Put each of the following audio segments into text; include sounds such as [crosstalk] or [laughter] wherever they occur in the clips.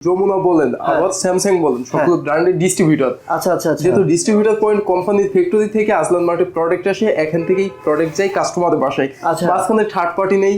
যমুনা বলেন আবার স্যামসাং বলেন সবগুলো ব্র্যান্ডের ডিস্ট্রিবিউটর আচ্ছা আচ্ছা আচ্ছা। যেহেতু ডিস্ট্রিবিউটর পয়েন্ট কোম্পানির ফ্যাক্টরি থেকে আসলান মার্টের প্রোডাক্ট আসে এখান থেকেই প্রোডাক্ট যায় কাস্টমারের বাসায়। আচ্ছা। মাঝখানে থার্ড পার্টি নেই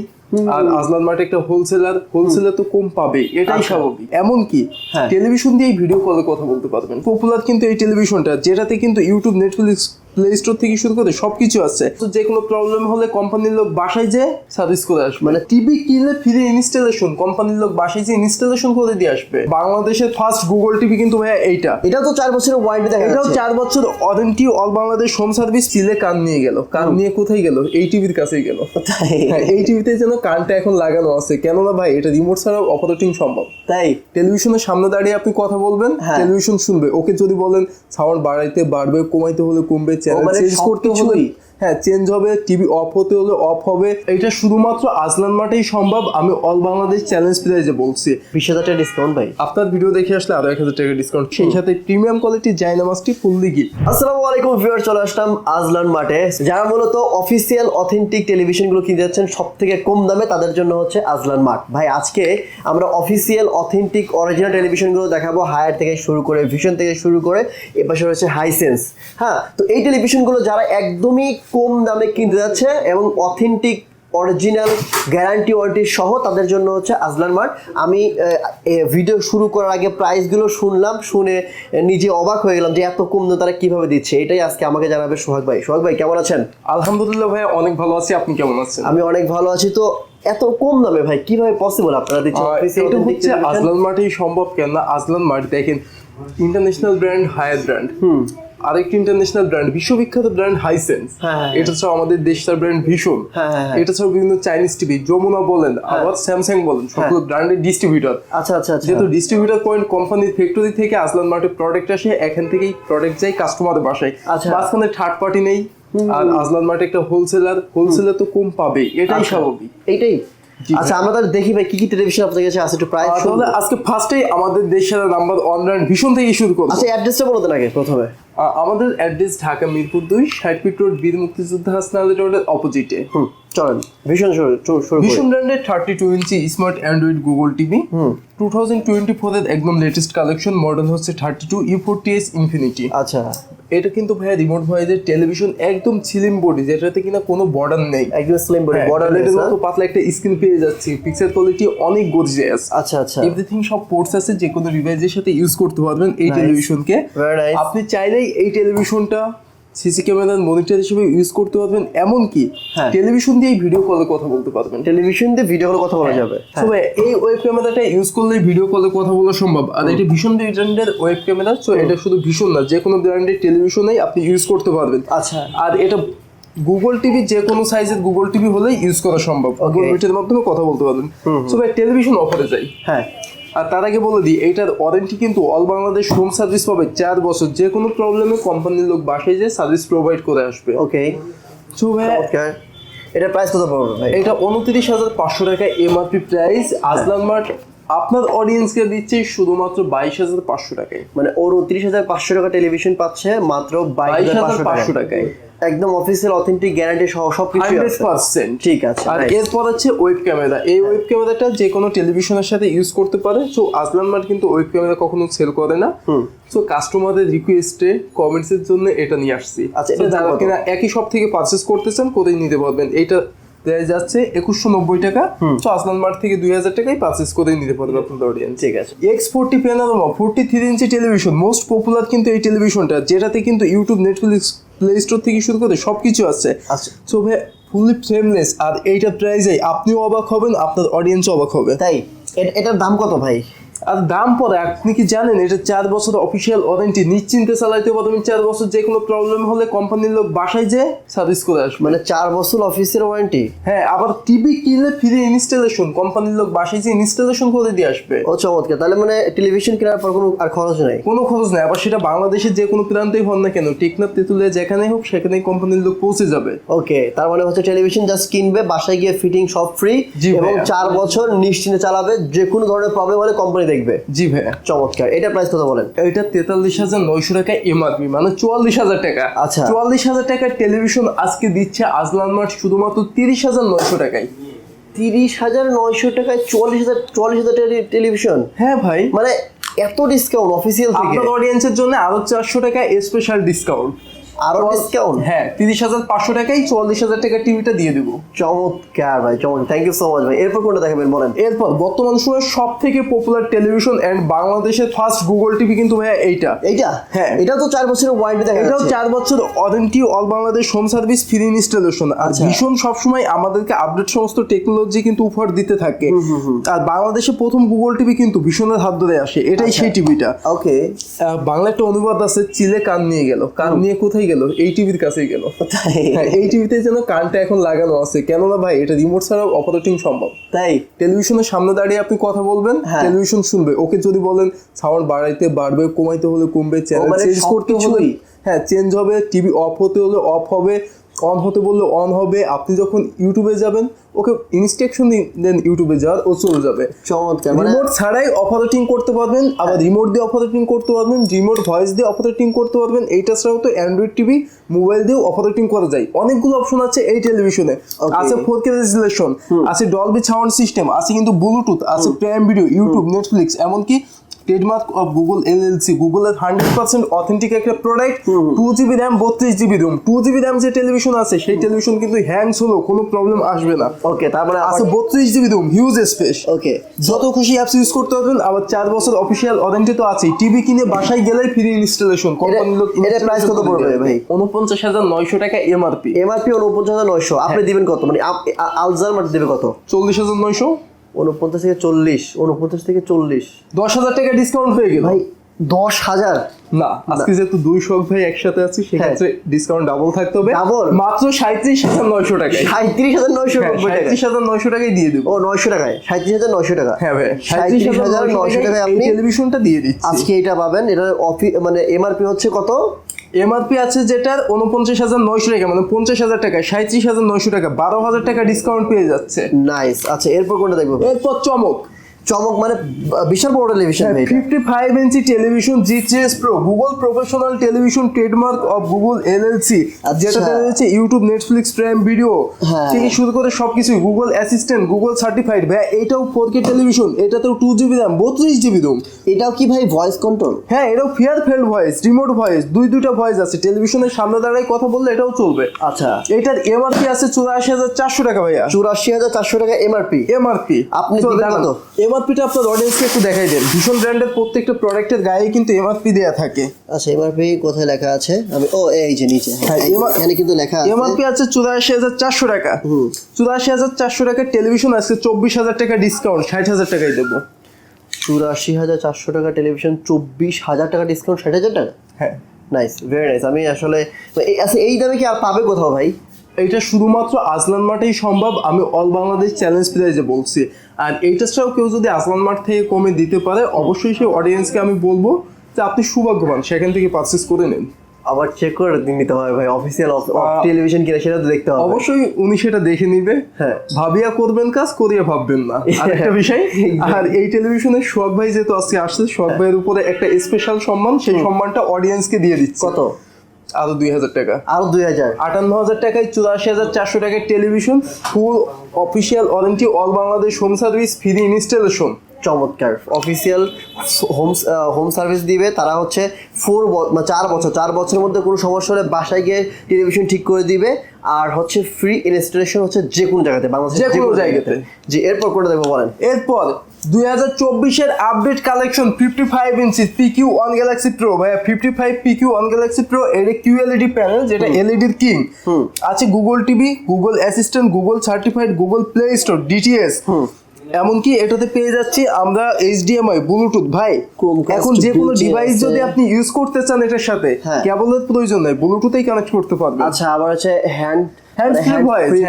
আর আসলান মার্ট একটা হোলসেলার হোলসেলার তো কম পাবে এটাই আচ্ছা। স্বাভাবিক। এমনকি হ্যাঁ। টেলিভিশন দিয়ে ভিডিও কলে কথা বলতে পারবেন। পপুলার কিন্তু এই টেলিভিশনটা যেটাতে কিন্তু ইউটিউব নেটফ্লিক্স প্লে স্টোর থেকে শুরু করে সবকিছু আছে। তো যে কোনো প্রবলেম হলে কোম্পানির লোক বাসায় যে সার্ভিস করে আসবে। মানে টিভি কিনলে ফ্রি ইনস্টলেশন কোম্পানির লোক বাসায় যে ইনস্টলেশন করে দিয়ে আসবে। বাংলাদেশের ফার্স্ট গুগল টিভি কিন্তু ভাইয়া এইটা। এটা তো চার বছরের ওয়ারেন্টি দেখা এটাও চার বছর warranty all Bangladesh home service চিলে কান নিয়ে গেল। কান নিয়ে কোথায় গেল? এই টিভির কাছেই গেল। হ্যাঁ এই টিভিতে যেন কানটা এখন লাগানো আছে। কেননা ভাই এটা রিমোট ছাড়া অপারেটিং সম্ভব। তাই। টেলিভিশনের সামনে দাঁড়িয়ে আপনি কথা বলবেন হ্যাঁ। টেলিভিশন শুনবে। ওকে যদি বলেন সাউন্ড বাড়াইতে বাড়বে কমাইতে হলে কমবে চ্যানেল মানে চেঞ্জ করতে হলে সবকিছুই। হ্যাঁ চেঞ্জ হবে টিভি অফ হতে হলে অফ হবে। এটা শুধুমাত্র আজলান মাঠেই সম্ভব। আমি অল বাংলাদেশ চ্যালেঞ্জ প্রাইজে বলছি। বিশ হাজার টাকা ডিসকাউন্ট ভাই। আপনার ভিডিও দেখে আসলে আরও এক হাজার টাকা ডিসকাউন্ট সেই সাথে প্রিমিয়াম কোয়ালিটির জাইনামাজটি ফুললি গিফট আসসালামু আলাইকুম ভিউয়ার চলে আসলাম আজলান মাঠে। যারা মূলত অফিসিয়াল অথেন্টিক টেলিভিশনগুলো কিনতে যাচ্ছেন সব থেকে কম দামে তাদের জন্য হচ্ছে আজলান মাঠ। ভাই আজকে আমরা অফিসিয়াল অথেন্টিক অরিজিনাল টেলিভিশনগুলো দেখাবো হায়ার থেকে শুরু করে ভিশন থেকে শুরু করে এপাশে রয়েছে হাইসেন্স হ্যাঁ তো এই টেলিভিশনগুলো যারা একদমই কম দামে কিনতে যাচ্ছে এবং অথেন্টিক অরিজিনাল গ্যারান্টি ওয়ারেন্টি সহ তাদের জন্য হচ্ছে আজলান মার্ট। আমি ভিডিও শুরু করার আগে প্রাইসগুলো শুনলাম শুনে নিজে অবাক হয়ে গেলাম যে এত কম দাম তারা কীভাবে দিচ্ছে। এটাই আজকে আমাকে জানাবে সোহাগ ভাই। সোহাগ ভাই কেমন আছেন? আলহামদুলিল্লাহ ভাই অনেক ভালো আছি। আপনি কেমন আছেন? আমি অনেক ভালো আছি। তো এত কম দামে ভাই কীভাবে পসিবল আপনারা দিচ্ছেন? এটা হচ্ছে আজলান মাঠেই সম্ভব কেন না আজলান মাঠ দেখেন ইন্টারন্যাশনাল ব্র্যান্ড হায়ার ব্র্যান্ড আরেকটি ইন্টারন্যাশনাল ব্র্যান্ড বিশ্ববিখ্যাত ব্র্যান্ড হাইসেন্স হ্যাঁ, হ্যাঁ, এটা ছাড়া আমাদের দেশটার ব্র্যান্ড ভীষণ হ্যাঁ, হ্যাঁ, হ্যাঁ। এটা ছাড়া বিভিন্ন চাইনিজ টিভি যমুনা বলেন আবার স্যামসাং বলেন সবগুলো ব্র্যান্ডের ডিস্ট্রিবিউটর আচ্ছা আচ্ছা আচ্ছা। যেহেতু ডিস্ট্রিবিউটর পয়েন্ট কোম্পানির ফ্যাক্টরি থেকে আসলান মার্টের প্রোডাক্ট আসে এখান থেকেই প্রোডাক্ট যায় কাস্টমারের বাসায়। আচ্ছা। মাঝখানে থার্ড পার্টি নেই আর আসলান মার্ট একটা হোলসেলার হোলসেলার তো কম পাবে এটাই আচ্ছা। স্বাভাবিক। এইটাই। জি, আচ্ছা আমরা তাহলে দেখি ভাই কি কি টেলিভিশন আপনাদের কাছে আছে একটু প্রাইস তাহলে আজকে ফার্স্টেই আমাদের দেশের নাম্বার ব্র্যান্ড ভীষণ থেকে শুরু করব। আচ্ছা অ্যাড্রেসটা বলো দেন আগে প্রথমে। আমাদের অ্যাড্রেস ঢাকা মিরপুর দুই ষাট ফিট রোড বীর মুক্তিযোদ্ধা হাসনাল রোডের অপোজিটে হুম চলেন। ভীষণ ভীষণ ব্র্যান্ডের thirty two inch smart Android Google TV two thousand twenty ফোরের একদম লেটেস্ট কালেকশন মডেল হচ্ছে thirty two U forty S infinity আচ্ছা। এটা কিন্তু ভাইয়া রিমোট ভয়েসের টেলিভিশন একদম ছিলিম বডি যেটাতে কিনা কোনো বর্ডার নেই। একদম স্লিম বডি বর্ডার বর্ডারের মতো পাতলা একটা স্ক্রিন পেয়ে যাচ্ছে পিক্সেল কোয়ালিটি অনেক গর্জিয়াস আচ্ছা আচ্ছা। এভরিথিং সব পোর্টস আছে যে কোনো ডিভাইসের সাথে ইউজ করতে পারবেন এই টেলিভিশনকে আপনি চাইলেই এই টেলিভিশনটা সিসি ক্যামেরার মনিটর হিসেবে ইউজ করতে পারবেন এমনকি হ্যাঁ। টেলিভিশন দিয়ে ভিডিও কলে কথা বলতে পারবেন। টেলিভিশন দিয়ে ভিডিও কলে কথা বলা যাবে। হ্যাঁ। তবে এই ওয়েব ক্যামেরাটা ইউজ করলে ভিডিও কলে কথা বলা সম্ভব। আর এটা ভীষণ ব্র্যান্ডের ওয়েব ক্যামেরা সো এটা শুধু ভীষণ না যে কোনো ব্র্যান্ডের টেলিভিশনেই আপনি ইউজ করতে পারবেন। আচ্ছা। আর এটা গুগল টিভি যে কোনো সাইজের গুগল টিভি হলেই ইউজ করা সম্ভব। গুগল মিটের মাধ্যমে কথা বলতে পারবেন। সো ভাই টেলিভিশন অফারে যাই। হ্যাঁ। আর তার আগে বলে দিই এইটার ওয়ারেন্টি কিন্তু অল বাংলাদেশ হোম সার্ভিস পাবে চার বছর। যে কোনো প্রবলেমে কোম্পানির লোক বাসায় যে সার্ভিস প্রোভাইড করে আসবে। ওকে সো এটা প্রাইস কত পড়বে ভাই? এটা উনত্রিশ হাজার পাঁচশো টাকা এমআরপি প্রাইস আসলান মার্ট আপনার অডিয়েন্সকে দিচ্ছে শুধুমাত্র বাইশ হাজার পাঁচশো টাকায়। মানে ওর উনত্রিশ হাজার পাঁচশো টাকা টেলিভিশন পাচ্ছে মাত্র বাইশ হাজার পাঁচশো পাঁচশো টাকা টাকায়। একদম অফিসিয়াল অথেন্টিক গ্যারান্টি সহ সব কিছু হান্ড্রেড পার্সেন্ট। ঠিক আছে আর. এরপর হচ্ছে ওয়েব ক্যামেরা এই ওয়েব ক্যামেরাটা যে কোনো টেলিভিশনের সাথে ইউজ করতে পারে। সো আসলান মার্ট কিন্তু ওয়েব ক্যামেরা কখনো সেল করে না। সো কাস্টমারদের রিকোয়েস্টে কমেন্টস এর জন্য এটা নিয়ে আসছি। আচ্ছা, এটার যারা কিনা একই শপ থেকে পারচেস করতেছেন করেই নিতে পারবেন? এইটা দেয়া যাচ্ছে একুশশো নব্বই টাকা। সো আসলান মার্ট থেকে দুই হাজার টাকায় পারচেস করেই নিতে পারবেন আপনাদের অডিয়েন্স ঠিক আছে। X forty panorama forty three inch television most popular কিন্তু এই টেলিভিশনটা যেটাতে কিন্তু ইউটিউব নেটফ্লিক্স প্লে স্টোর থেকে শুরু করে সব কিছু আছে। সো ভাই ফুললি ফ্রেমলেস আর এইটা প্রাইজে আপনিও অবাক হবেন আপনার অডিয়েন্সও অবাক হবে। তাই? এটার দাম কত ভাই? আর দাম পরে আপনি কি জানেন এটা চার বছর অফিসিয়াল ওয়ারেন্টি নিশ্চিন্তে চালাইতে পারবেন চার বছর যে কোনো প্রবলেম হলে কোম্পানির লোক বাসায় যে সার্ভিস করে আসবে। মানে চার বছর অফিসের ওয়ারেন্টি হ্যাঁ আবার টিভি কিনলে ফ্রি ইনস্টলেশন কোম্পানির লোক বাসায় যে ইনস্টলেশন করে দিয়ে আসবে। ও চমৎকার তাহলে মানে টেলিভিশন কেনার পর কোনো আর খরচ নেই? কোনো খরচ নেই আবার সেটা বাংলাদেশের যে কোনো প্রান্তেই হন না কেন টেকনাফ তেঁতুলিয়া যেখানেই হোক সেখানে কোম্পানির লোক পৌঁছে যাবে। ওকে তার মানে হচ্ছে টেলিভিশন জাস্ট কিনবে বাসায় গিয়ে ফিটিং সব ফ্রি এবং চার বছর নিশ্চিন্তে চালাবে যে কোনো ধরনের প্রবলেম হলে কোম্পানি দেখবে। জি ভাইয়া। চমৎকার। এটা প্রাইস কত বলেন? এটা তেতাল্লিশ হাজার নয়শো টাকা এমআরপি মানে চুয়াল্লিশ হাজার টাকা। আচ্ছা। চুয়াল্লিশ হাজার টাকার টেলিভিশন আজকে দিচ্ছে আজলান মার্ট শুধুমাত্র তিরিশ হাজার নয়শো টাকায়। তিরিশ হাজার নয়শো টাকায় চুয়াল্লিশ হাজার চুয়াল্লিশ হাজার টাকা টেলিভিশন হ্যাঁ ভাই। মানে এত ডিসকাউন্ট অফিসিয়াল থেকে। আপনার অডিয়েন্সের জন্য আরও চারশো টাকা স্পেশাল ডিসকাউন্ট আরও ডিসকাউন্ট হ্যাঁ তিরিশ হাজার পাঁচশো টাকায় চুয়াল্লিশ হাজার টাকা টিভিটা দিয়ে দেবো। চমৎকার ভাই চমৎকার। থ্যাংক ইউ সো মাচ ভাই। এরপর কোনটা দেখাবেন বলেন? এরপর বর্তমান সময়ে সব থেকে পপুলার টেলিভিশন এন্ড বাংলাদেশের ফার্স্ট গুগল টিভি কিন্তু ভাইয়া এইটা। এইটা? হ্যাঁ। এটা তো চার বছরের ওয়ারেন্টি দেখা এটাও চার বছর warranty all Bangladesh home service free installation আর আচ্ছা। ভীষণ সবসময় আমাদেরকে আপডেট সমস্ত টেকনোলজি কিন্তু উপহার দিতে থাকে। আর বাংলাদেশে প্রথম গুগল টিভি কিন্তু ভীষণের হাত ধরে আসে। এটাই আচ্ছা। সেই টিভিটা ওকে বাংলা একটা অনুবাদ আছে চিলে কান নিয়ে গেল। কান নিয়ে কোথায় গেল এই টিভির কাছেই গেল। হ্যাঁ এই টিভিতে যেন কানটা এখন লাগানো আছে কেননা ভাই এটা রিমোট ছাড়া অপারেটিং সম্ভব। তাই? টেলিভিশনের সামনে দাঁড়িয়ে আপনি কথা বলবেন হ্যাঁ। টেলিভিশন শুনবে। ওকে যদি বলেন সাউন্ড বাড়াইতে বাড়বে কমাইতে হলে কমবে চ্যানেল চেঞ্জ করতে হলে হ্যাঁ চেঞ্জ হবে টিভি অফ হতে হলে অফ হবে অন হতে বললে অন হবে আপনি যখন ইউটিউবে যাবেন ওকে ইনস্ট্রাকশন দেন ইউটিউবে যাওয়ার ও চলে যাবে। চমৎকার মানে রিমোট ছাড়াই অপারেটিং করতে পারবেন আবার রিমোট দিয়ে অপারেটিং করতে পারবেন রিমোট ভয়েস দিয়ে অপারেটিং করতে পারবেন এইটা ছাড়াও তো অ্যান্ড্রয়েড টিভি মোবাইল দিয়েও অপারেটিং করা যায়। অনেকগুলো অপশন আছে এই টেলিভিশনে. আছে ফোর কে রেজুলেশন আছে ডলবি সাউন্ড সিস্টেম আছে কিন্তু ব্লুটুথ আছে প্রাইম ভিডিও ইউটিউব নেটফ্লিক্স এমনকি ট্রেডমার্ক অফ গুগল এলএলসি গুগলের হান্ড্রেড পার্সেন্ট অথেন্টিক একটা প্রোডাক্ট টু জিবি র্যাম বত্রিশ GB room two GB RAM যে টেলিভিশন আছে সেই টেলিভিশন কিন্তু হ্যাংস হলেও কোনো প্রবলেম আসবে না। ওকে তারপরে আছে বত্রিশ GB room huge space okay যত খুশি অ্যাপস ইউজ করতে পারবেন আবার চার বছর অফিসিয়াল ওয়ারেন্টি তো আছেই। টিভি কিনে বাসায় গেলেই ফ্রি ইনস্টলেশন কোম্পানির লোক এটা price কত পড়বে ভাই? উনপঞ্চাশ হাজার নয়শো টাকা এমআরপি এমআরপি উনপঞ্চাশ হাজার নয়শো। আপনি হ্যাঁ। দিবেন কত? মানে আলজার মাটি দেবে কত? চল্লিশ হাজার নয়শো। উনপঞ্চাশ থেকে চল্লিশ উনপঞ্চাশ থেকে চল্লিশ। দশ হাজার টাকা ডিসকাউন্ট হয়ে গেল। ভাই দশ হাজার? না আজকে যেহেতু দুই শখ ভাই একসাথে আছি সেক্ষেত্রে ডিসকাউন্ট ডাবল থাকতে হবে। Double? মাত্র সাঁত্রিশ হাজার নয়শো টাকায়। সাঁত্রিশ হাজার নয়শো হ্যাঁ, টাকা সাঁত্রিশ হাজার নয়শো টাকায় দিয়ে দেবো ও নয়শো টাকায়। সাঁত্রিশ হাজার নয়শো টাকা? হ্যাঁ ভাই সাঁত্রিশ হাজার নয়শো টাকায় আপনি টেলিভিশনটা দিয়ে দিচ্ছি। আজকে এটা পাবেন এটা অফি মানে এমআরপি হচ্ছে কত? এমআরপি আছে যেটার উনপঞ্চাশ হাজার নয়শো টাকা মানে পঞ্চাশ হাজার টাকা সাঁত্রিশ হাজার নয়শো টাকা বারো হাজার টাকা ডিসকাউন্ট পেয়ে যাচ্ছে। নাইস আচ্ছা এরপর কোনটা দেখব? এরপর চমক। চমক মানে বিশাল বড় television. Fifty five inch television GTS pro Google professional television trademark of Google LLC আচ্ছা। যেটাতে রয়েছে ইউটিউব নেটফ্লিক্স প্রাইম ভিডিও। থেকে শুরু করে সবকিছুই গুগল অ্যাসিস্ট্যান্ট গুগল সার্টিফাইড ভাই এটাও ফোর কে টেলিভিশন এটাতেও টু জিবি র্যাম বত্রিশ জিবি রুম এটাও কি ভাই ভয়েস কন্ট্রোল হ্যাঁ এটাও far field voice remote voice দুই দুইটা ভয়েস আছে টেলিভিশনের সামনে দাঁড়ায় কথা বললে এটাও চলবে আচ্ছা এটার এমআরপি আছে চুরাশি হাজার চারশো টাকা ভাইয়া চুরাশি হাজার চারশো টাকা এমআরপি এমআরপি আপনি কত? এমআরপিটা আপনার অডিয়েন্সকে একটু দেখাই দেন। ভীষণ ব্র্যান্ডের প্রত্যেকটা প্রোডাক্টের গায়ে কিন্তু এমআরপি দেয়া থাকে। আচ্ছা এমআরপি কোথায় লেখা আছে? আমি ও এই যে নিচে হ্যাঁ, হ্যাঁ, এখানে কিন্তু লেখা আছে। এমআরপি আছে চুরাশি হাজার চারশো টাকা। চুরাশি হাজার চারশো টাকার টেলিভিশন আছে চব্বিশ হাজার টাকা ডিসকাউন্ট ষাট হাজার টাকায় দেবো। চুরাশি হাজার চারশো টাকা টেলিভিশন চব্বিশ হাজার টাকা ডিসকাউন্ট ষাট হাজার টাকা? হ্যাঁ। নাইস ভেরি নাইস আমি আসলে এই- আচ্ছা এই দামে কি আর পাবে কোথাও ভাই? এটা শুধুমাত্র আজলান মাঠেই সম্ভব আমি অল বাংলাদেশ চ্যালেঞ্জ প্রাইজে বলছি। আর এইটা ছাড়াও কেউ যদি আজলান মাঠ থেকে কমে দিতে পারে অবশ্যই সেই অডিয়েন্সকে আমি বলব যে আপনি সৌভাগ্যবান সেখান থেকে পারচেস করে নিন। আবার চেক করে নিতে হবে ভাই অফিসিয়াল টেলিভিশন কিনা সেটা তো দেখতে হবে। অবশ্যই উনি সেটা দেখে নিবে। হ্যাঁ। ভাবিয়া করবেন কাজ করিয়া ভাববেন না। [laughs] একটা বিষয় আর এই টেলিভিশনের সোহাগ ভাই যেহেতু আজকে আসছে সোহাগ ভাইয়ের উপরে একটা স্পেশাল সম্মান সেই সম্মানটা অডিয়েন্সকে দিয়ে দিচ্ছে। কত? আরও দুই হাজার টাকা। আরও দুই হাজার। আটান্ন হাজার টাকায় চুরাশি হাজার চারশো টাকায় television full official warranty all Bangladesh home service free installation চমৎকার। অফিসিয়াল হোম হোম সার্ভিস দিবে তারা হচ্ছে ফোর চার বছর চার বছরের মধ্যে কোনো সমস্যা হলে বাসায় গিয়ে টেলিভিশন ঠিক করে দিবে আর হচ্ছে ফ্রি ইনস্টলেশন হচ্ছে যে কোনো জায়গাতে বাংলাদেশের যে কোনো জায়গাতে। জি এরপর করে দেবো বলেন? এরপর দুই হাজার চব্বিশের update collection fifty five inch PQ one galaxy pro ভাইয়া fifty five PQ one galaxy pro এর কিউএলইডি প্যানেল যেটা এলইডির কিং আছে Google TV Google assistant Google certified Google Play Store DTS এমনকি এটাতে পেয়ে যাচ্ছি আমরা এইচডিএমআই ব্লুটুথ ভাই এখন যে কোনো ডিভাইস যদি আপনি ইউজ করতে চান এটার সাথে হ্যাঁ। কেবলের প্রয়োজন নাই ব্লুটুথেই কানেক্ট করতে পারবেন। আচ্ছা আবার হচ্ছে হ্যান্ড হ্যান্ড হ্যাঁ।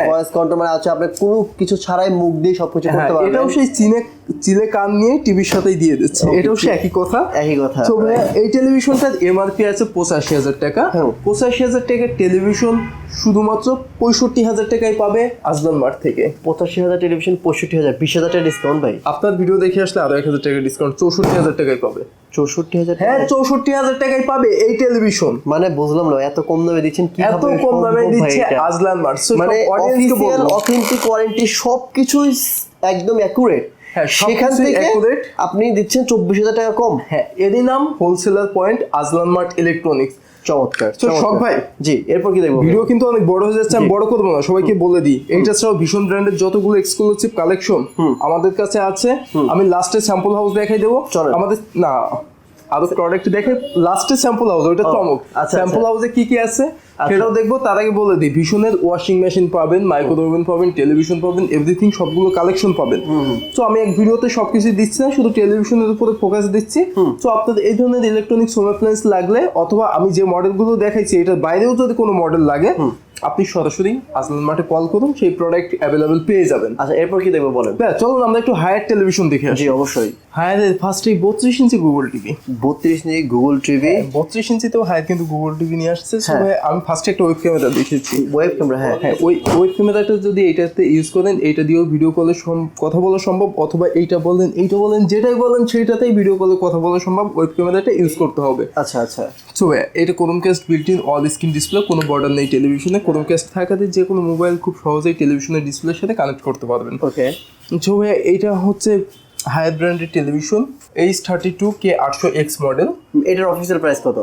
ভয়েস কন্ট্রোল মানে হচ্ছে আপনি কোনো কিছু ছাড়াই মুখ দিয়ে সবকিছু হ্যাঁ, করতে পারবেন। এটাও সেই চীনে চিলে কান নিয়ে টিভির সাথেই দিয়ে দিচ্ছে। এটাও সে একই কথা। একই কথা। তো ভাইয়া এই টেলিভিশনটার এমআরপি আছে পঁচাশি হাজার টাকা। হ্যাঁ। পঁচাশি হাজার টাকার টেলিভিশন শুধুমাত্র পঁয়ষট্টি হাজার টাকায় পাবে আজলান মার্ট থেকে। পঁচাশি হাজার টেলিভিশন পঁয়ষট্টি হাজার বিশ হাজার টাকা ডিসকাউন্ট ভাই। আপনার ভিডিও দেখে আসলে আরও এক হাজার টাকা ডিসকাউন্ট চৌষট্টি হাজার টাকায় পাবে। চৌষট্টি হাজার হ্যাঁ চৌষট্টি হাজার টাকায় পাবে এই টেলিভিশন মানে বুঝলাম না এত কম দামে দিচ্ছেন কি এত কম দামে দিচ্ছে আজলান মার্ট। মানে অথেন্টিক ওয়ারেন্টি সবকিছুই একদম অ্যাকুরেট হ্যাঁ, সেখান থেকে আপনি দিচ্ছেন চব্বিশ হাজার টাকা কম। হ্যাঁ এরই নাম wholesaler point Azlan mart electronics চমৎকার তো শখ ভাই জি এরপর কি দেখব? ভিডিও কিন্তু অনেক বড় হয়ে যাচ্ছে আমি বড় করব না সবাইকে বলে দিই। এইটা ছাড়াও ভীষণ ব্র্যান্ডের যতগুলো এক্সক্লুসিভ কালেকশন আমাদের কাছে আছে আমি লাস্টে স্যাম্পল হাউস দেখাই দেবো। আমাদের না আরও প্রোডাক্ট দেখে লাস্টে স্যাম্পল হাউস ওইটা চমক। আচ্ছা, স্যাম্পল আচ্ছা। হাউসে কি কি আছে? সেটাও দেখব তার আগে বলে দিই ভীষণের ওয়াশিং মেশিন পাবেন মাইক্রোওভেন পাবেন টেলিভিশন পাবেন এভরিথিং সবগুলো কালেকশন পাবেন। তো আমি এক ভিডিওতে সবকিছু দিচ্ছি না শুধু টেলিভিশনের উপরে ফোকাস দিচ্ছি। তো আপনাদের এই ধরনের ইলেকট্রনিক্স হোম অ্যাপ্লায়েন্স লাগলে অথবা আমি যে মডেলগুলো দেখাইছি এটার বাইরেও যদি কোনো মডেল লাগে আপনি সরাসরি আসলান মাঠে কল করুন সেই প্রোডাক্ট অ্যাভেলেবেল পেয়ে যাবেন। আচ্ছা এরপর কি দেখব বলেন? ব্যাস, চলুন আমরা একটু হায়ার টেলিভিশন দেখে আসি। অবশ্যই। হায়ার ফার্স্টে বত্রিশ ইঞ্চি গুগল টিভি বত্রিশ নিয়ে গুগল টিভি বত্রিশ ইঞ্চিতেও হায়ার কিন্তু গুগল টিভি নিয়ে আসছে। হ্যাঁ। আমি ফার্স্টে একটা ওয়েব ক্যামেরা দেখেছি। ওয়েব ক্যামেরা হ্যাঁ হ্যাঁ। ওই ওয়েব ক্যামেরাটা যদি এইটাতে ইউজ করেন এইটা দিয়েও ভিডিও কলে কথা বলা সম্ভব। অথবা এইটা বলেন এইটা বলেন যেটাই বলেন সেইটাতেই ভিডিও কলে কথা বলা সম্ভব। ওয়েব ক্যামেরাটা ইউজ করতে হবে। আচ্ছা আচ্ছা। সো এটা cast built in all screen display কোনো বর্ডার নেই টেলিভিশনে ক্যাস্ট থাকাতে যে কোনো মোবাইল খুব সহজেই টেলিভিশনের ডিসপ্লের সাথে কানেক্ট করতে পারবেন। ওকে সো এইটা হচ্ছে হায়ার ব্র্যান্ডের television H thirty two K আটশো এক্স মডেল এটার অফিসিয়াল প্রাইস কত?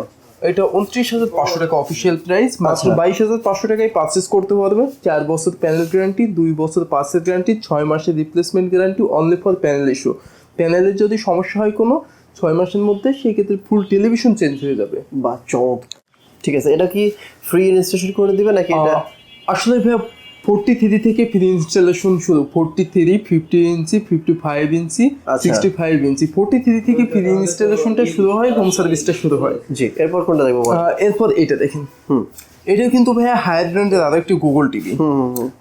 এটা উনত্রিশ হাজার পাঁচশো টাকা অফিসিয়াল প্রাইস মাত্র আচ্ছা। বাইশ হাজার পাঁচশো টাকায় পারচেস করতে পারবে। চার বছর প্যানেল গ্যারান্টি দুই বছর পার্সেল গ্যারান্টি ছয় মাসের replacement guarantee only for panel issue প্যানেলের যদি সমস্যা হয় কোনো ছয় মাসের মধ্যে সেই ক্ষেত্রে ফুল টেলিভিশন চেঞ্জ হয়ে যাবে। বা চমৎকার। ঠিক আছে এটা কি ফ্রি ইনস্টলেশন করে দিবে নাকি এটা? আসলে ভাই ফোরটি থ্রি থেকে ফ্রি ইনস্টলেশন শুরু। Forty three fifty inch fifty five inch. Sixty five inch forty three থেকে ফ্রি ইনস্টলেশনটা শুরু হয় হোম সার্ভিসটা শুরু হয়। জি এরপর কোনটা দেখব এরপর এটা দেখেন। হুম। এটা কিন্তু ভাইয়া হায়ার ব্র্যান্ডের আরও একটি গুগল টিভি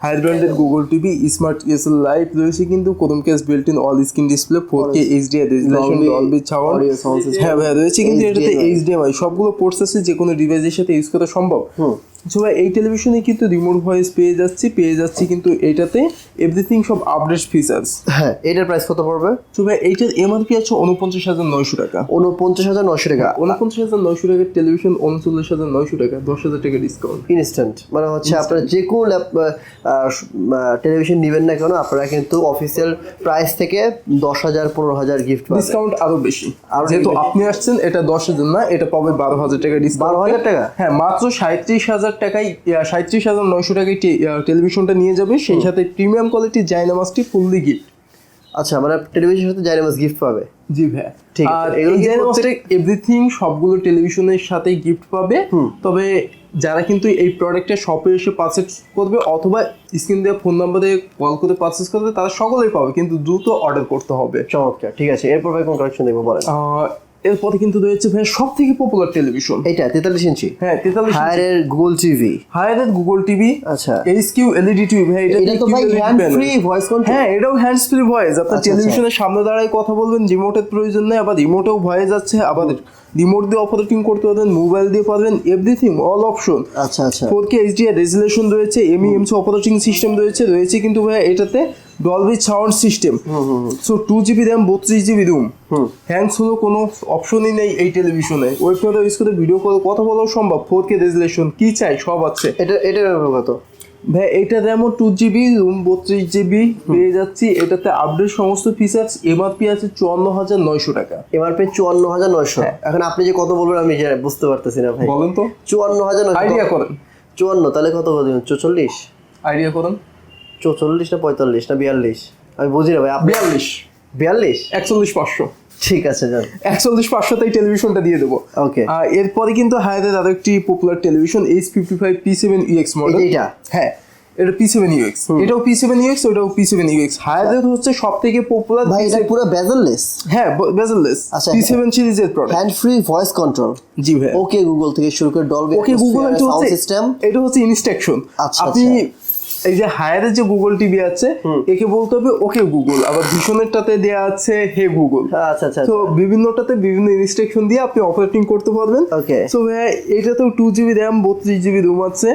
হায়ার ব্র্যান্ডের Google TV smart ESL live রয়েছে কিন্তু কোদম case built in all screen display four K HDI resolution Dolby audio হ্যাঁ ভাইয়া রয়েছে কিন্তু এটাতে এইচডিএমআই সবগুলো পোর্টস আছে যে কোনো ডিভাইসের সাথে ইউজ করা সম্ভব। সো ভাই এই টেলিভিশনে কিন্তু রিমোট ভয়েস পেয়ে যাচ্ছি পেয়ে যাচ্ছি কিন্তু এটাতে এভরিথিং সব আপডেট ফিচার্স হ্যাঁ এটার প্রাইস কত পড়বে? সো ভাই এইটার এমআরপি আছে উনপঞ্চাশ হাজার নয়শো টাকা। উনপঞ্চাশ হাজার নশো টাকা। উনপঞ্চাশ হাজার নয়শো টাকার টেলিভিশন উনচল্লিশ হাজার নয়শো টাকা দশ হাজার টাকা ডিসকাউন্ট ইনস্ট্যান্ট মানে হচ্ছে আপনারা যে কোনো টেলিভিশন নেবেন না কেন আপনারা কিন্তু অফিসিয়াল প্রাইস থেকে দশ হাজার পনেরো হাজার গিফট ডিসকাউন্ট আরও বেশি। আরও যেহেতু আপনি আসছেন এটা দশ হাজার না এটা পাবে বারো হাজার টাকা ডিসকাউন্ট 12,000 টাকা? হ্যাঁ মাত্র সাঁত্রিশ হাজার টাকায় সাঁত্রিশ হাজার নয়শো টাকায় টেলিভিশনটা নিয়ে যাবে। সেই সাথে প্রিমিয়াম কোয়ালিটির জাইনামাসটি ফুললি গিফট আচ্ছা মানে টেলিভিশনের সাথে জাইনামাস গিফট পাবে। জি ঠিক আর এভরিথিং সবগুলো টেলিভিশনের সাথেই গিফট পাবে। তবে যারা কিন্তু এই প্রোডাক্টটা শপে এসে পারচেস করবে অথবা স্ক্রিন দেওয়া ফোন নাম্বারে কল করে পারচেস করবে তারা সকলেই পাবে কিন্তু দ্রুত অর্ডার করতে হবে। চমৎকার ঠিক আছে এরপর ভাই কোন কালেকশন দেখব বলেন? এরপরে কিন্তু রয়েছে ভাই সব থেকে পপুলার টেলিভিশন এটা তেতাল্লিশ ইঞ্চি। হ্যাঁ তেতাল্লিশ হায়ারের গুগল টিভি হায়ার এর গুগল টিভি আচ্ছা এইচ কিউ এলইডি টিভি ভাই এটা তো ভাই হ্যান্ড ফ্রি ভয়েস কন্ট্রোল হ্যাঁ এটাও হ্যান্ড ফ্রি ভয়েস আপনার আচ্ছা, টেলিভিশনের সামনে দাঁড়ায় কথা বলবেন রিমোটের প্রয়োজন নেই আবার রিমোটেও ভয়েস যাচ্ছে আবার রিমোট দিয়ে অপারেটিং করতে পারবেন মোবাইল দিয়ে পারবেন এভরিথিং অল অপশন আচ্ছা আচ্ছা। ফোর কে এইচডিআর রেজুলেশন রয়েছে এমইএমসি অপারেটিং সিস্টেম রয়েছে রয়েছে কিন্তু ভাই এটাতে Dolby sound system so two GB RAM বত্রিশ জিবি রুম হুম। হ্যাংস হলো কোনো অপশনই নেই এই টেলিভিশনে ওয়েব ক্যামেরা ইউজ করে ভিডিও কল কথা বলাও সম্ভব। ফোর কে রেজুলেশন কি চাই? সব আছে। এটা এটা কত? ভাই এটা র্যামও টু জিবি রুম বত্রিশ জিবি পেয়ে যাচ্ছি। এটাতে আপডেট সমস্ত ফিচার্স এমআরপি আছে চুয়ান্ন হাজার নয়শো টাকা। এমআরপি চুয়ান্ন হাজার নয়শো। হ্যাঁ। এখন আপনি যে কত বলবেন আমি বুঝতে পারতেছি না ভাই। বলেন তো। চুয়ান্ন হাজার আইডিয়া করেন। চুয়ান্ন তাহলে কত করে দিবেন চৌচল্লিশ? আইডিয়া করেন। চৌচল্লিশ না পঁয়তাল্লিশ না বিয়াল্লিশ? আমি বুঝি না ভাই বিয়াল্লিশ। বিয়াল্লিশ? একচল্লিশ পাঁচশো। ঠিক আছে একচল্লিশ পাঁচশোতেই টেলিভিশনটা দিয়ে দেবো। ওকে এরপরে কিন্তু হায়ারের আরও একটি popular television H fifty five P seven UX model এইটা? হ্যাঁ এটা পি সেভেন ইউএক্স এটাও পি সেভেন ইউএক্স ওটাও পি সেভেন ইউএক্স হায়ারের হচ্ছে সব থেকে পপুলার ভাই এটা পুরো বেজেললেস হ্যাঁ বেজেললেস আচ্ছা, পি সেভেন সিরিজের product hand free voice control জি ভাই ওকে গুগল থেকে শুরু করে ডলবি ওকে গুগল এটা হচ্ছে সিস্টেম এটা হচ্ছে ইনস্ট্রাকশন আচ্ছা, আপনি আচ্ছা। এই যে হায়ারের যে গুগল টিভি আছে একে বলতে হবে ওকে গুগল আবার ভীষণেরটাতে দেয়া আছে হে গুগল আচ্ছা আচ্ছা তো বিভিন্নটাতে বিভিন্ন ইনস্ট্রাকশন দিয়ে আপনি অপারেটিং করতে পারবেন। Okay. তো ভাইয়া এটাতেও টু জিবি র্যাম বত্রিশ জিবি রুম আছে?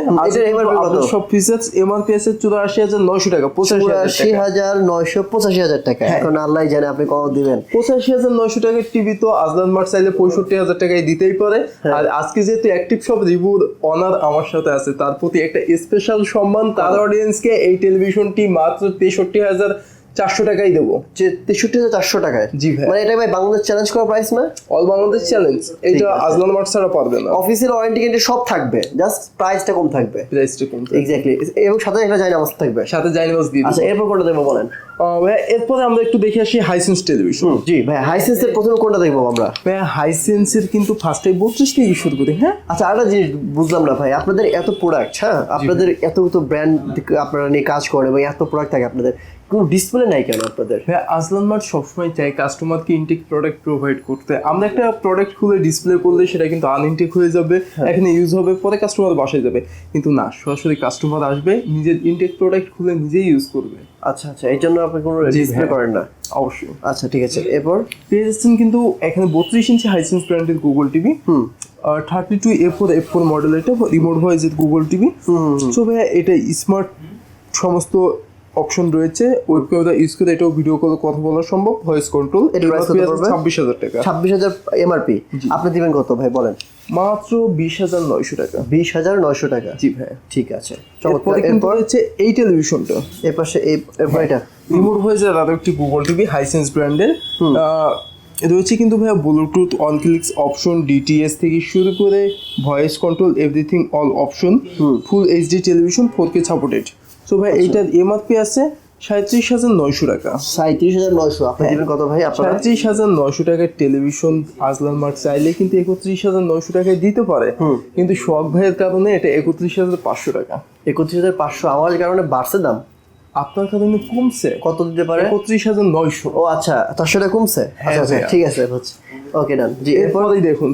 আপনার সব ফিচার্স এমআরপি আছে চুরাশি হাজার নয়শো টাকা পঁচাশি হাজার টাকা। নয়শো পঁচাশি হাজার টাকা। হ্যাঁ। এখন আল্লাহ জানে আপনি কত দিবেন। পঁচাশি হাজার নয়শো টাকার টিভি তো আজলান মার্ট চাইলে পঁয়ষট্টি হাজার টাকায় দিতেই পারে। হ্যাঁ। আর আজকে যেহেতু অ্যাক্টিভ সব রিভিউর অনার আমার সাথে আছে তার প্রতি একটা স্পেশাল সম্মান তার অডিয়েন্সকে এই টেলিভিশনটি মাত্র তেষট্টি হাজার চারশো টাকাই দেবো। যে তেষট্টি হাজার চারশো টাকায়? জি ভাই। মানে এটা ভাই বাংলাদেশ চ্যালেঞ্জ করা প্রাইস না? অল বাংলাদেশ চ্যালেঞ্জ এইটা আজলান মার্ট ছাড়া পারবে না। ওয়ারেন্টি গ্যারান্টি সব থাকবে। জাস্ট প্রাইসটা কম থাকবে। প্রাইসটা কম এক্স্যাক্টলি এবং সাথে একটা নামাজ থাকবে। সাথে জাইনিবাস দিয়ে আচ্ছা এরপর কোনটা দেখব বলেন? এরপরে আমরা একটু দেখে আসি হাইসেন্স টেলিভিশন জি ভাই হাইসেন্সের প্রথমে কোনটা দেখব আমরা? ভাইয়া হাইসেন্সের কিন্তু ফার্স্টে বত্রিশ থেকে শুরু করি হ্যাঁ? আচ্ছা আরেকটা জিনিস বুঝলাম না ভাই। আপনাদের এত প্রোডাক্ট হ্যাঁ? আপনাদের এত তো ব্র্যান্ড আপনারা নিয়ে কাজ করেন এবং এত প্রোডাক্ট থাকে আপনাদের। কোনো ডিসপ্লে নাই কেন আপনাদের? ভাইয়া আসলান মার্ট সবসময় চাই কাস্টমারকে ইনটেক প্রোডাক্ট প্রোভাইড করতে। আমরা একটা প্রোডাক্ট খুলে ডিসপ্লে করলে সেটা কিন্তু আনইনটেক হয়ে যাবে এখানে ইউজ হবে পরে কাস্টমার বাসায় যাবে। কিন্তু না সরাসরি কাস্টমার আসবে নিজের ইনটেক প্রোডাক্ট খুলে নিজেই ইউজ করবে। আচ্ছা আচ্ছা এই জন্য আপনি কোনো ডিসপ্লে করেন না? অবশ্যই। আচ্ছা ঠিক আছে এরপর? পেয়ে যাচ্ছেন কিন্তু এখানে বত্রিশ ইঞ্চি হাইসেন্স ব্র্যান্ডের Google TV hmm. Thirty two A four F four model এটা রিমোট ভয়েসের গুগল টিভি সো ভাইয়া এটা স্মার্ট সমস্ত অপশন রয়েছে ওয়েব ক্যামেরা ইউজ করে এটাও ভিডিও কলে কথা বলা সম্ভব। ভয়েস কন্ট্রোল এটার price কত পড়বে? ছাব্বিশ হাজার টাকা। ছাব্বিশ হাজার এমআরপি আপনি দিবেন কত ভাই বলেন? মাত্র বিশ হাজার নয়শো টাকা। বিশ হাজার নয়শো টাকা। জি ভাই। ঠিক আছে। চমৎকার। কিন্তু এরপর? হচ্ছে এই টেলিভিশনটা এর পাশে এই এটা? রিমোট ভয়েসের আরও একটি গুগল টিভি হাইসেন্স ব্র্যান্ডের রয়েছে কিন্তু ভাইয়া Bluetooth on clicks option DTS থেকে শুরু করে voice control everything all option full HD television four K supported so ভাই এইটার এমআরপি আছে সাঁত্রিশ হাজার নয়শো টাকা। সাঁত্রিশ হাজার নয়শো আপনার কথা কত ভাই? আপনারা সাঁত্রিশ হাজার নয়শো টাকার টেলিভিশন আজলান মার্ক চাইলে কিন্তু একত্রিশ হাজার নয়শো টাকায় দিতে পারে। কিন্তু শখ ভাইয়ের কারণে এটা একত্রিশ হাজার পাঁচশো টাকা। একত্রিশ হাজার পাঁচশো আমার কারণে বাড়ছে দাম। আপনার কারণে কমছে? কত দিতে পারে? একত্রিশ হাজার নয়শো। ও আচ্ছা চারশো টাকা কমছে? আচ্ছা আচ্ছা ঠিক আছে ওকে ডান জি। এরপর এরপরেই দেখুন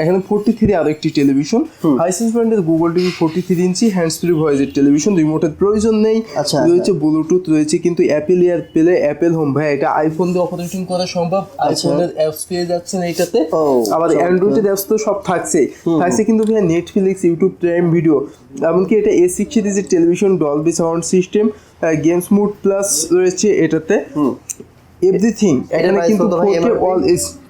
এখানে ফোর্টি থ্রি আরও একটি টেলিভিশন হাইসেন্স ব্র্যান্ডের Google TV forty three inch hands free ভয়েসের টেলিভিশন রিমোটের প্রয়োজন নেই। আচ্ছা, রয়েছে ব্লুটুথ রয়েছে কিন্তু অ্যাপেল ইয়ার পেলে অ্যাপেল হোম ভাই এটা আইফোন দিয়ে অপারেশন করা সম্ভব। আইফোনের অ্যাপস পেয়ে যাচ্ছেন এইটাতে। আবার। অ্যান্ড্রয়েডের অ্যাপস তো সব থাকছে। থাকছে কিন্তু ভাই নেটফ্লিক্স ইউটিউব প্রাইম ভিডিও এমনকি এটা এ সিক্স সিরিজের television Dolby sound system games mode plus রয়েছে এটাতে। এভরিথিং এখানে কিন্তু অল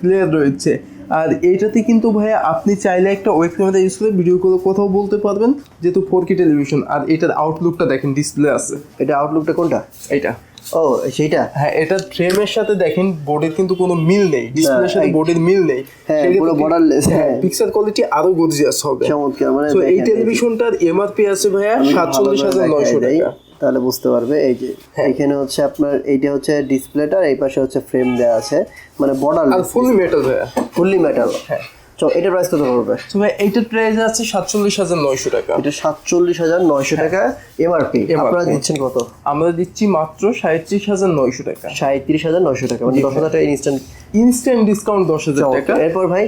ক্লিয়ার রয়েছে। আর এইটাতে কিন্তু ভাইয়া আপনি চাইলে একটা ওয়েব ক্যামেরা ইউজ করে ভিডিও করে কোথাও বলতে পারবেন যেহেতু ফোর কে টেলিভিশন আর এটার আউটলুকটা দেখেন ডিসপ্লে আছে। এটা আউটলুকটা কোনটা? এইটা। ও সেইটা? হ্যাঁ এটার ফ্রেমের সাথে দেখেন বোর্ডের কিন্তু কোনো মিল নেই। ডিসপ্লের সাথে বোর্ডের মিল নেই। হ্যাঁ, পুরো borderless, হ্যাঁ। পিকচার কোয়ালিটি আরও গর্জিয়াস হবে। চমৎকার মানে এই টেলিভিশনটার এমআরপি আছে ভাইয়া সাতচল্লিশ হাজার নয়শো টাকা। তাহলে বুঝতে পারবে। এই যে হ্যাঁ। এখানে হচ্ছে আপনার এইটা হচ্ছে ডিসপ্লেটা এই পাশে হচ্ছে ফ্রেম দেওয়া আছে। মানে বর্ডার আর ফুলি মেটাল ভাইয়া। ফুললি মেটাল হ্যাঁ। চল এটা প্রাইস কত পড়বে? তো ভাই এইটার প্রাইস আছে সাতচল্লিশ হাজার নয়শো টাকা। এটা সাতচল্লিশ হাজার নয়শো টাকা। এমআরপি আপনারা দিচ্ছেন কত? আমরা দিচ্ছি মাত্র সাঁত্রিশ হাজার নয়শো টাকা। সাঁত্রিশ হাজার নয়শো টাকা মানে দশ হাজার টাকা ইনস্ট্যান্ট ইনস্ট্যান্ট ডিসকাউন্ট দশ হাজার টাকা। এরপর ভাই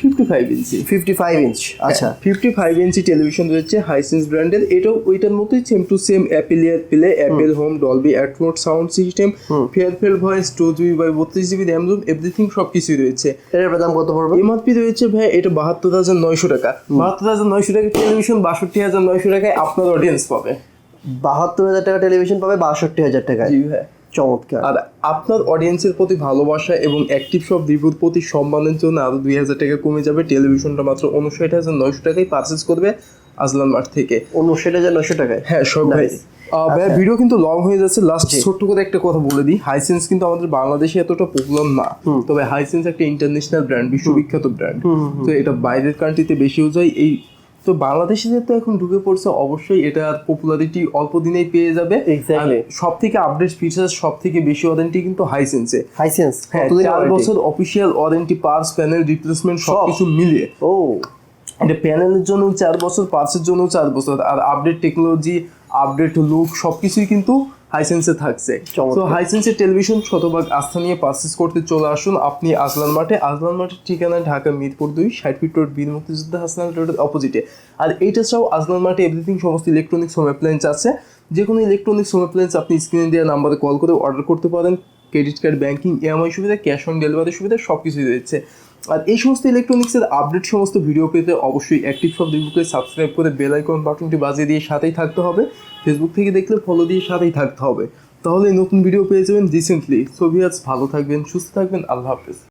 fifty five inch fifty five inch আচ্ছা। ফিফটি ফাইভ ইঞ্চি টেলিভিশন রয়েছে হাইসেন্স ব্র্যান্ডের এটাও ওইটার মতোই same to same Apple AirPlay Apple home. Dolby Atmos sound system far field voice two GB by বত্রিশ জিবি র্যাম রুম এভরিথিং সব কিছুই রয়েছে। এটার দাম কত পড়বে? এমআরপি রয়েছে ভাই এটা বাহাত্তর হাজার নয়শো টাকা। বাহাত্তর হাজার নয়শো টাকা টেলিভিশন বাষট্টি হাজার নয়শো টাকায় আপনার অডিয়েন্স পাবে। বাহাত্তর হাজার টাকা টেলিভিশন পাবে বাষট্টি হাজার টাকায়। জি ভাই। চমৎকার। আর আপনার অডিয়েন্সের প্রতি ভালোবাসা এবং অ্যাক্টিভ সব রিভিউর প্রতি সম্মানের জন্য আরও দুই হাজার টাকা কমে যাবে। টেলিভিশনটা মাত্র উনষাট হাজার নয়শো টাকায় পারচেস করবে আজলান মার্ট থেকে। উনষাট হাজার নয়শো টাকায়? হ্যাঁ সব ভাই। ভাই ভিডিও কিন্তু লং হয়ে যাচ্ছে। লাস্ট ছোট্ট করে একটা কথা বলে দিই। হাইসেন্স কিন্তু আমাদের বাংলাদেশে এতটা পপুলার না। তবে হাইসেন্স একটা ইন্টারন্যাশনাল ব্র্যান্ড বিশ্ববিখ্যাত ব্র্যান্ড তো এটা বাইরের কান্ট্রিতে বেশি ইউজ হয় এই তো বাংলাদেশে যেহেতু এখন ঢুকে পড়ছে অবশ্যই এটা পপুলারিটি অল্প দিনেই পেয়ে যাবে। সব থেকে আপডেট ফিচার সব থেকে বেশি ওয়ারেন্টি কিন্তু হাইসেন্সে হাইসেন্স হ্যাঁ চার বছর official warranty parts panel replacement সব। কিছু মিলিয়ে। ও। এটা প্যানেলের জন্য চার বছর পার্সের জন্য চার বছর। আর আপডেট টেকনোলজি আপডেট লুক সবকিছুই কিন্তু হাইসেন্সে থাকছে। তো হাইসেন্সের টেলিভিশন শতভাগ আস্থা নিয়ে পারচেস করতে চলে আসুন আপনি আজলান মাঠে। আজলান মাঠের ঠিকানা ঢাকা মিরপুর দুই ষাট ফিট রোড বীর মুক্তিযোদ্ধা হাসনাল রোডের অপোজিটে আর এইটা ছাড়াও আজলান মাঠে এভরিথিং সমস্ত ইলেকট্রনিক্স হোম অ্যাপ্লায়েন্স আছে। যে কোনো ইলেকট্রনিক্স হোম অ্যাপ্লায়েন্স আপনি স্ক্রিনে দেওয়া নাম্বারে কল করে অর্ডার করতে পারেন। ক্রেডিট কার্ড ব্যাংকিং ইএমআই সুবিধা ক্যাশ অন ডেলিভারি সুবিধা সব কিছুই রয়েছে। আর এই সমস্ত ইলেকট্রনিক্সের আপডেট সমস্ত ভিডিও পেতে অবশ্যই অ্যাক্টিভ সব ফেসবুকে সাবস্ক্রাইব করে বেল আইকন বাটনটি বাজিয়ে দিয়ে সাথেই থাকতে হবে। ফেসবুক থেকে দেখলে ফলো দিয়ে সাথেই থাকতে হবে। তাহলে নতুন ভিডিও পেয়ে যাবেন রিসেন্টলি সোভিয়াস ভালো থাকবেন, সুস্থ থাকবেন। আল্লাহ হাফেজ।